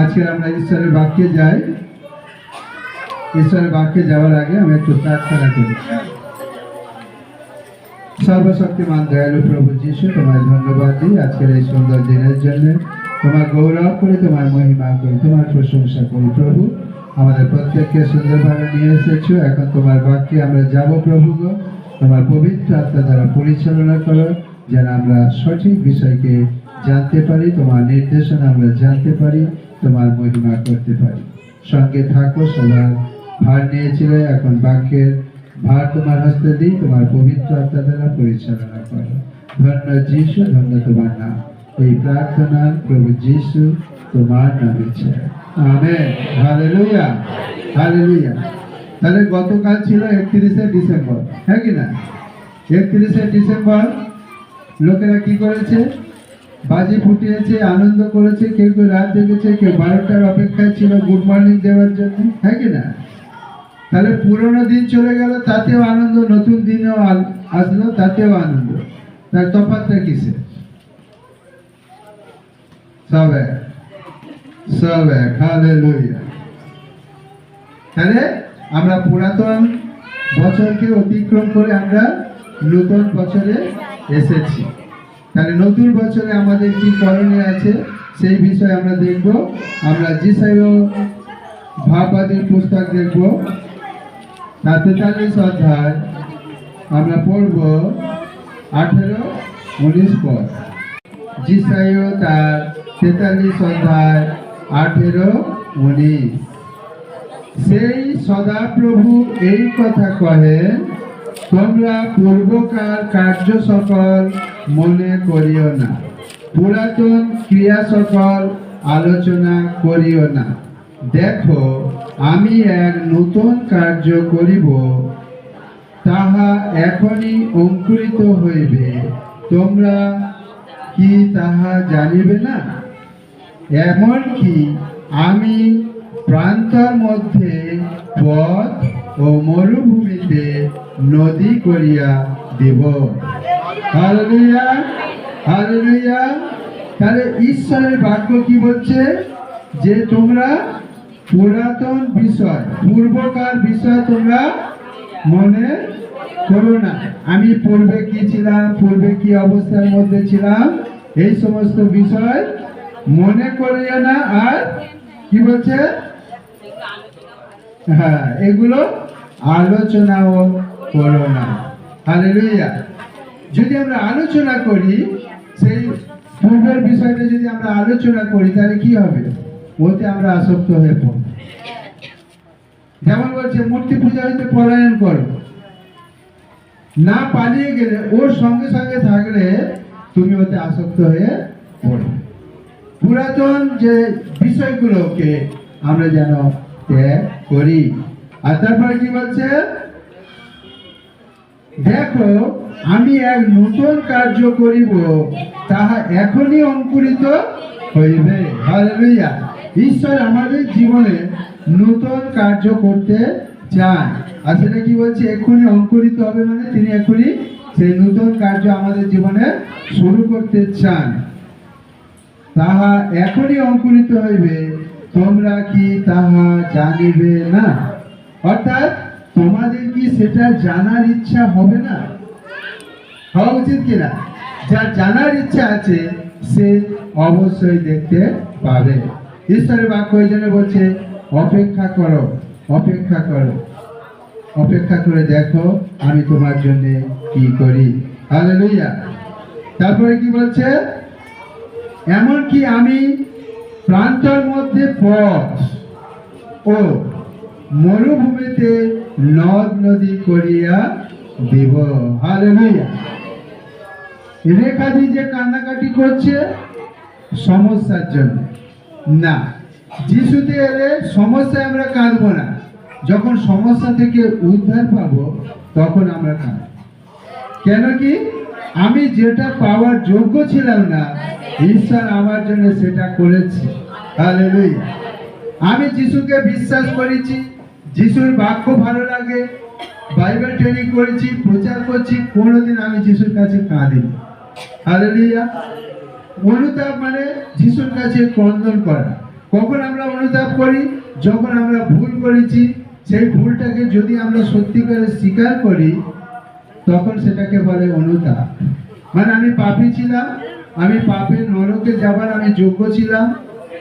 আজকে আমরা ঈশ্বরের বাক্যে যাই। ঈশ্বরের বাক্যে যাওয়ার আগে আমি একটু প্রার্থনা করি। সর্বশক্তিমান, দয়ালু প্রভু যিশু তোমার ধন্যবাদ দিই আজকের এই সুন্দর দিনের জন্য। তোমার গৌরব করে, তোমার মহিমা করি, তোমার প্রশংসা করি প্রভু। আমাদের প্রত্যেককে সুন্দরভাবে নিয়ে এসেছ। এখন তোমার বাক্যে আমরা যাব প্রভু তোমার পবিত্র আত্মা দ্বারা পরিচালনা করো, যেন আমরা সঠিক বিষয়কে জানতে পারি, তোমার নির্দেশনা আমরা জানতে পারি, তোমার মহিমা করতে পারি। সঙ্গে থাকো, সবার ভার নিয়েছিলে, এখন বাক্যের ভার তোমার হস্তে দিই, তোমার পবিত্র আত্মা দ্বারা পরিচালনা করো। ধন্য যিশু, ধন্য তোমার নাম। এই প্রার্থনা প্রভু যিশু তোমার নামে চাই আমেন। হালেলুয়া। হালেলুয়া। তাহলে গতকাল ছিল একত্রিশে ডিসেম্বর হ্যাঁ কি না? একত্রিশে ডিসেম্বর লোকেরা কি করেছে? বাজি ফুটিয়েছে, আনন্দ করেছে, কেউ কেউ রাত জেগেছে, কেউ বারোটার অপেক্ষায় ছিল গুড মর্নিং দেওয়ার জন্য হ্যাঁ কি না? তাহলে পুরোনো দিন চলে গেল, তাতেও আনন্দ, নতুন দিনেও আসলো, তাতেও আনন্দ। তার তফাৎটা কিসে? সব এক সব এক তাহলে আমরা পুরাতন বছরকে অতিক্রম করে আমরা নতুন বছরে এসেছি। তাহলে নতুন বছরে আমাদের কি করণীয় আছে, সেই বিষয়ে আমরা দেখব। আমরা জিসাই ভাবাদের পুস্তক দেখব। তার তেতাল্লিশ অধ্যায় আমরা পড়ব আঠেরো, উনিশ পদ। জিসাইও তার তেতাল্লিশ অধ্যায় আঠেরো, উনিশ। সেই সদাপ্রভু এই কথা কহে তোমরা পূর্বকার কার্য সকল মনে করিও না। পুরাতন ক্রিয়া সকল আলোচনা করিও না। দেখো, আমি এক নূতন কার্য করিব, তাহা এখনই অঙ্কুরিত হইবে। তোমরা কি তাহা জানিবে না? এমনকি আমি প্রান্তর মধ্যে পথ ও মরুভূমিতে নদী করিয়া দেব। তাহলে ঈশ্বরের বাক্য কি বলছে? যে তোমরা পুরাতন বিষয়, পূর্বকার বিষয় তোমরা মনে করো না। আমি পূর্বে কি ছিলাম, পূর্বে কি অবস্থার মধ্যে ছিলাম, এই সমস্ত বিষয় মনে করিও না। আর কি বলছে? হ্যাঁ এগুলো আলোচনাও করো না। হালেলুয়া যদি আমরা আলোচনা করি, সেই পূর্বের বিষয়টা যদি আমরা আলোচনা করি, তাহলে কি হবে? ওতে আমরা আসক্ত হয়ে পড়ব। যেমন বলছে, মূর্তি পূজা হইতে পলায়ন করো। না পালিয়ে গেলে ওর সঙ্গে সঙ্গে থাকলে তুমি ওতে আসক্ত হয়ে পড়বে। পুরাতন যে বিষয়গুলোকে আমরা যেন ত্যাগ করি। আর তারপরে কি বলছে? দেখো, আমি এক নূতন কার্য করিব, তাহা এখনই অঙ্কুরিত হইবে। ঈশ্বর আমাদের জীবনে নূতন কার্য করতে চান আর সেটা কি বলছে? এক্ষুনি অঙ্কুরিত হবে মানে তিনি এক্ষুনি সেই নূতন কার্য আমাদের জীবনে শুরু করতে চান। তাহা এখনই অঙ্কুরিত হইবে, তোমরা কি তাহা জানিবে না? অর্থাৎ তোমাদের কি সেটা জানার ইচ্ছা হবে না? হওয়া উচিত কিনা? যার জানার ইচ্ছা আছে, সে অবশ্যই দেখতে পাবে। ঈশ্বরের বাক্য ওই জন্য বলছে, অপেক্ষা করো অপেক্ষা করো। অপেক্ষা করে দেখো আমি তোমার জন্য কি করি। হালেলুয়া তারপরে কি বলছে? এমনকি আমি প্রান্তর মধ্যে পথ ও মরুভূমিতে নদ নদী করিয়া দেব। হালেলুয়া। রেখাদি যে কান্নাকাটি করছে, সমস্যার জন্য। না, যিশুতে এলে সমস্যায় আমরা কাঁদবো না। যখন সমস্যা থেকে উদ্ধার পাবো, তখন আমরা কাঁদবো। কেন কি? আমি যেটা পাওয়ার যোগ্য ছিলাম না, ঈশ্বর আমার জন্য সেটা করেছে। আমি যিশুকে বিশ্বাস করেছি যিশুর বাক্য ভালো লাগে, বাইবেল ট্রেনিং করেছি, প্রচার করছি, কোনোদিন আমি যিশুর কাছে কাঁদিনি হালেলুয়া। অনুতাপ মানে যিশুর কাছে ক্রন্দন করা। কখন আমরা অনুতাপ করি? যখন আমরা ভুল করেছি, সেই ভুলটাকে যদি আমরা সত্যি করে স্বীকার করি, তখন সেটাকে বলে অনুতাপ। মানে আমি পাপী ছিলাম, আমি পাপের নরকে যাবার আমি যোগ্য ছিলাম,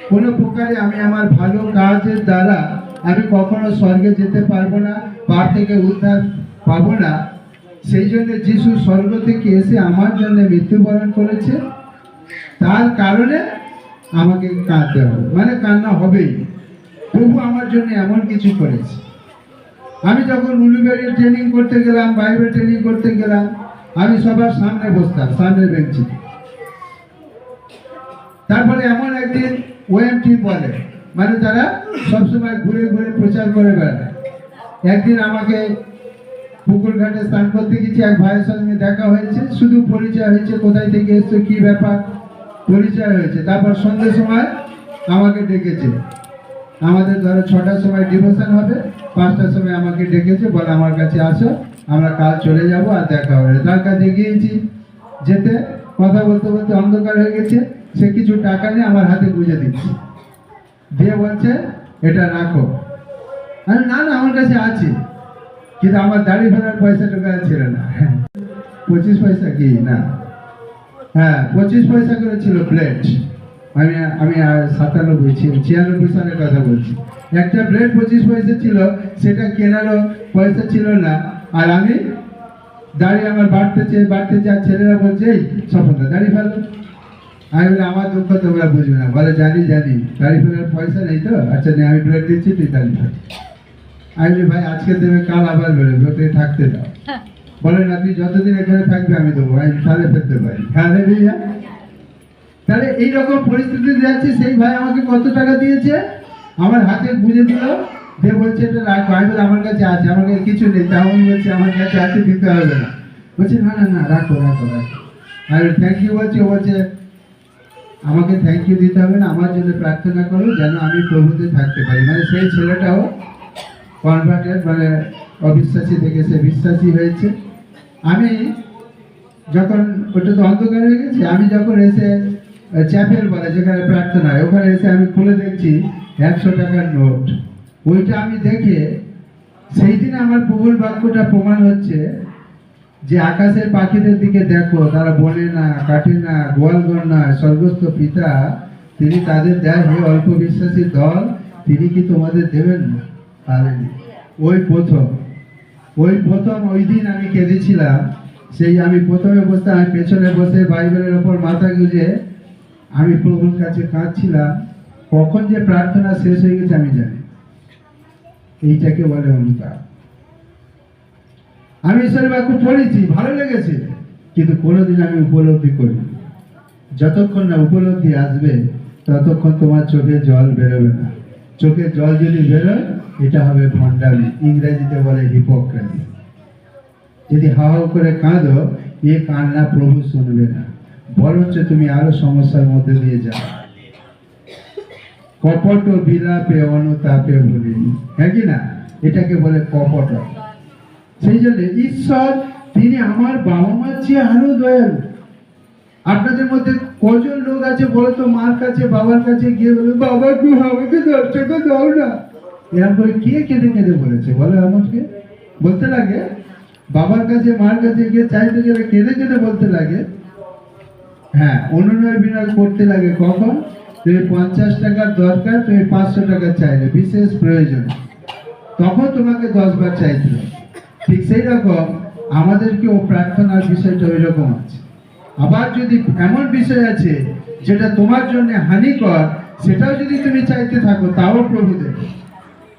কোনো প্রকারে আমি আমার ভালো কাজের দ্বারা আমি কখনো স্বর্গে যেতে পারব না, পার থেকে উদ্ধার পাবো না। সেই জন্য যিশু স্বর্গ থেকে এসে আমার জন্য মৃত্যুবরণ করেছে। তার কারণে আমাকে কাঁদতে হবে। মানে কান্না হবেই। প্রভু আমার জন্য এমন কিছু করেছে। আমি যখন উলুবেড়ি ট্রেনিং করতে গেলাম, বাইবেল ট্রেনিং করতে গেলাম, আমি সবার সামনে বসতাম সামনে বেঞ্চিতে তারপরে এমন একদিন ওএমটি বলে মানে তারা সবসময় ঘুরে ঘুরে প্রচার করে বেড়ায়। একদিন আমাকে পুকুর ঘাটে স্নান করতে গেছি, এক ভাইয়ের সঙ্গে দেখা হয়েছে। শুধু পরিচয় হয়েছে কোথায় থেকে এসছো, কি ব্যাপার, পরিচয় হয়েছে। তারপর সন্ধ্যের সময় আমাকে ডেকেছে। আমাদের ধরো ছটার সময় ডিভোশন হবে, পাঁচটার সময় আমাকে ডেকেছে, বলে আমার কাছে আসো, আমরা কাল চলে যাব আর দেখা হবে। তার কাছে গিয়েছি, যেতে কথা বলতে বলতে অন্ধকার হয়ে গেছে, সে কিছু টাকা নিয়ে আমার হাতে গুঁজে দিচ্ছে। দিয়ে বলছে, এটা রাখো। আরে না না, আমার কাছে আছে। কিন্তু আমার দাড়ি ফেলার পয়সা টাকা ছিল না। পঁচিশ পয়সা কি? না। হ্যাঁ পঁচিশ পয়সা করে ছিল প্লেট আমি আমি সাতানব্বই ছিয়ানব্বই সালের কথা বলছি। একটা প্লেট পঁচিশ পয়সা ছিল, সেটা কেনারও পয়সা ছিল না। আর আমি দাড়ি আমার বাড়তে বাড়তেছে বাড়তেছে, আর ছেলেরা বলছে, এই সফলতা দাড়ি ফেলো। আমি বলি আমার দুঃখ তোমরা বুঝবে না। বলে জানি জানি। গাড়ি ফেলার পয়সা নেই তো? আচ্ছা নে আমি প্লেট দিচ্ছি তুই ফেল আমি বলি, ভাই আজকে দেবে কাল আবার বেরোবে তুই থাকতে দাও। বলে না তুই যতদিন এখানে থাকবে আমি দেবো। আমি তাহলে ফেলতে পারি। তাহলে ভাইয়া। তাহলে এইরকম পরিস্থিতি যাচ্ছে সেই ভাই আমাকে কত টাকা দিয়েছে? আমার হাতে বুঝে দিল। যে বলছে এটা রাখো। আমি বলি, আমার কাছে আছে আমার কাছে কিছু নেই। তাও আমি বলছি আমার কাছে আছে দিতে হবে না। বলছে না না না রাখো রাখো রাখো। আর থ্যাংক ইউ বলছে বলছে আমাকে থ্যাংক ইউ দিতে হবে না, আমার জন্য প্রার্থনা করো যেন আমি প্রভুতে থাকতে পারি। মানে সেই ছেলেটাও কনভার্টেড মানে অবিশ্বাসী থেকে সে বিশ্বাসী হয়েছে। আমি যখন, ওটা তো অন্ধকার হয়ে গেছে, আমি যখন এসে চ্যাপেল বলে, যেখানে প্রার্থনা হয়, ওখানে এসে আমি খুলে দেখছি একশো টাকার নোট। ওইটা আমি দেখে সেই দিন আমার প্রবল বাক্যটা প্রমাণ হচ্ছে যে আকাশের পাখিদের দিকে দেখো, তারা বনে না কাটে না গোয়ালগর না, স্বর্গস্থ পিতা, তিনি তাদের দেয় হে অল্প বিশ্বাসী দল, তিনি কি তোমাদের দেবেন? না পারেনি ওই প্রথম। ওই প্রথম, ওই দিন আমি কেঁদেছিলাম। সেই আমি প্রথমে বসতে আমি পেছনে বসে বাইবেলের ওপর মাথা গুঁজে আমি প্রভুর কাছে কাঁদছিলাম। কখন যে প্রার্থনা শেষ হয়ে গেছে আমি জানি এইটাকে বলে অনুতাপ আমি ঈশ্বরের বাক্য পড়েছি ভালো লেগেছে, কিন্তু কোনোদিন আমি উপলব্ধি করি যতক্ষণ না উপলব্ধি আসবে, ততক্ষণ তোমার চোখে জল বেরোবে না। চোখে জল যদি বেরোয়, এটা হবে ভণ্ডামি, ইংরেজিতে বলে হিপোক্রেসি যদি হাও করে কাঁদো, এ কান্না প্রভু শুনবে না। বরঞ্চ তুমি আরও সমস্যার মধ্যে দিয়ে যাও। কপট বিলাপে অনুতাপে ভুলিনি। হ্যাঁ কি না? এটাকে বলে কপট। সেই জন্য ঈশ্বর, তিনি আমার বাবা মার চেয়ে আরও দয়ালু। আপনাদের মধ্যে কজন লোক আছে বলো তো, মার কাছে, বাবার কাছে গিয়ে বলে, বাবা গো, আমাকে দশ দাও না। এরকম করে কে কেঁদে কেঁদে বলেছে? বলে আমাকে বলতে লাগে, বাবার কাছে, মার কাছে গিয়ে চাইতে গেলে কেঁদে কেঁদে বলতে লাগে। হ্যাঁ অনুনয় বিনয় করতে লাগে কখন? তুমি পঞ্চাশ টাকার দরকার, তুমি পাঁচশো টাকা চাইলে, বিশেষ প্রয়োজন। তখন তোমাকে দশ বার চাইতে ঠিক সেই রকম আমাদেরকেও প্রার্থনার বিষয়টা ওই রকম আছে। আবার যদি এমন বিষয় আছে যেটা তোমার জন্য হানিকর, সেটাও যদি তুমি চাইতে থাকো, তাও প্রভু দেবে।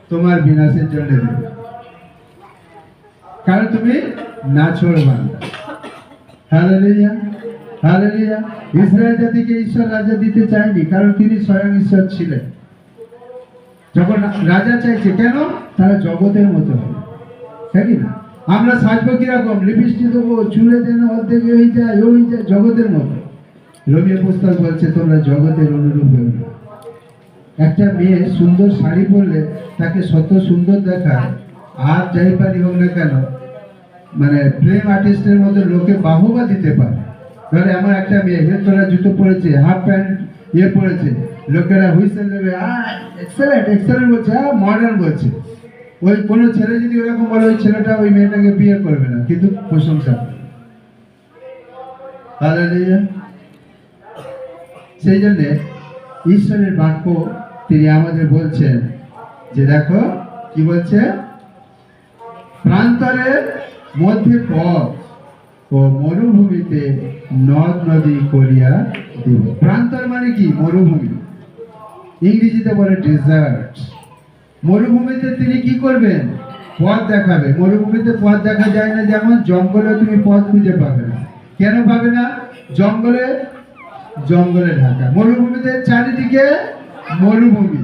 তোমার বিনাশের জন্য দেবে। কারণ তুমি না ছড়বা ইসরায়েল জাতিকে ঈশ্বর রাজা দিতে চায়নি, কারণ তিনি স্বয়ং ঈশ্বর ছিলেন। যখন রাজা চাইছে, কেন? তারা জগতের মতো হবে। তাই কি না আমরা সাজবো কীরকম? লিপিস্টি দেবো, চুলে যেন অর্ধেক হয়ে যায়, ওই যায় জগতের মতো। রবীয় পুস্তক বলছে, তোমরা জগতের অনুরূপ হয়ে একটা মেয়ে সুন্দর শাড়ি পরলে তাকে শত সুন্দর দেখায়। আর যাই পারি হোক না কেন মানে ফিল্ম আর্টিস্টের মধ্যে লোকে বাহবা দিতে পারে। ধরে আমার একটা মেয়ে হেলতলা জুতো পরেছে হাফ প্যান্ট ইয়ে পরেছে। লোকেরা হুইসেল দেবে এক্সেলেন্ট এক্সেলেন্ট বলছে হ্যাঁ মডার্ন বলছে। ওই কোনো ছেলে যদি ওরকম বলে, ওই ছেলেটা ওই মেয়েটাকে বিয়ে করবে না। কিন্তু প্রশংসা। সেই জন্যে ঈশ্বরের বাক্য তিনি আমাদের বলছেন, যে দেখো কি বলছে? প্রান্তরের মধ্যে পথ ও মরুভূমিতে নদ নদী করিয়া দিব। প্রান্তর মানে কি? মরুভূমি। ইংরেজিতে বলে ডেজার্ট মরুভূমিতে তিনি কি করবেন? পথ দেখাবে। মরুভূমিতে পথ দেখা যায় না, যেমন জঙ্গলে তুমি পথ খুঁজে পাবে না। কেন পাবে না? জঙ্গলে জঙ্গলে ঢাকা। মরুভূমিতে চারিদিকে মরুভূমি।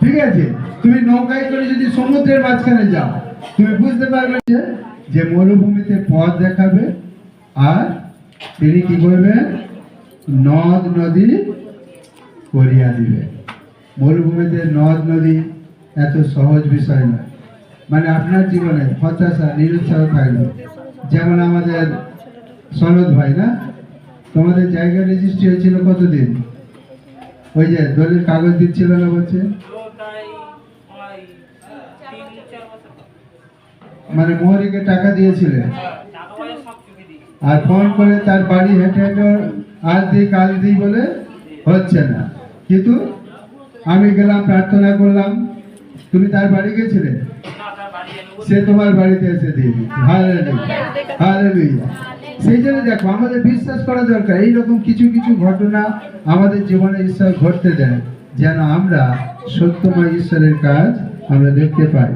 ঠিক আছে? তুমি নৌকায় করে যদি সমুদ্রের মাঝখানে যাও, তুমি বুঝতে পারবে যে মরুভূমিতে পথ দেখাবে আর তিনি কি করবেন? নদ নদী করিয়া দিবে মরুভূমিতে নদ নদী এত সহজ বিষয় নয়। মানে আপনার জীবনে হতাশা, নিরুৎসাহ থাকবে। যেমন আমাদের সনদ ভাই, না? তোমাদের জায়গা রেজিস্ট্রি হয়েছিল কতদিন? ওই যে দলিল কাগজ দিচ্ছিল না বলছে? মানে মোহরিকে টাকা দিই আর ফোন করে তার বাড়ি হেঁটে হেঁটে আজ দিই, কাল দিই বলে হচ্ছে না। কিন্তু আমি গেলাম, প্রার্থনা করলাম। তুমি তার বাড়ি গেছিলে? সে তোমার বাড়িতে এসে দিয়ে সেই জন্য দেখো, আমাদের বিশ্বাস করা দরকার। এইরকম কিছু কিছু ঘটনা আমাদের জীবনে ঈশ্বর ঘটতে দেয় যেন আমরা সত্যময় ঈশ্বরের কাজ আমরা দেখতে পাই।